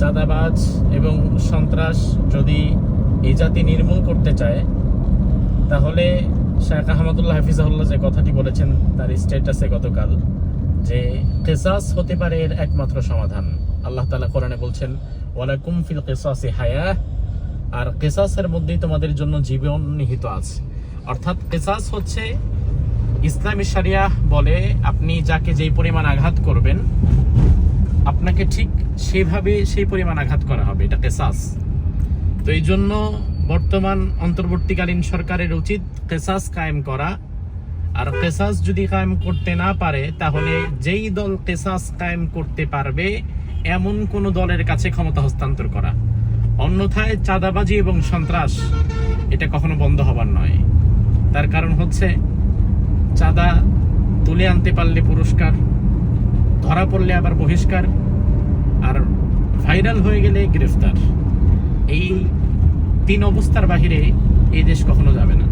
চাঁদাবাজ এবং সন্ত্রাস যদি এই জাতি নির্মূল করতে চায়, তাহলে শেখ আহমদুল্লাহ হাফিজাহুল্লাহ যে কথাটি বলেছেন, তার স্টেটাসে গতকাল যে কেসাস হতে পারে এর একমাত্র সমাধান। আল্লাহ তালা কোরআনে বলছেন, ওয়ালাকুম ফিল কেসাসি হায়া আর কেসাসের মধ্যেই তোমাদের জন্য জীবন নিহিত আছে। অর্থাৎ কেসাস হচ্ছে, ইসলামী শরিয়া বলে আপনি যাকে যেই পরিমাণ আঘাত করবেন আপনাকে ঠিক সেভাবে সেই পরিমাণ আঘাত করা হবে, এটা কেসাস। তো এই জন্য বর্তমান অন্তর্বর্তীকালীন সরকারের উচিত কেসাস কায়েম করা। আর কেসাস যদি কায়েম করতে না পারে, তাহলে যেই দল কেসাস কায়েম করতে পারবে, এমন কোন দলের কাছে ক্ষমতা হস্তান্তর করা। অন্যথায় চাঁদাবাজি এবং সন্ত্রাস, এটা কখনো বন্ধ হবার নয়। তার কারণ হচ্ছে, চাঁদা তুলে আনতে পারলে পুরস্কার, ধরা পড়লে আবার বহিষ্কার ভাইরাল হয়ে গেলে গ্রেফতার। এই তিন অবস্থার বাহিরে এই দেশ কখনো যাবে না।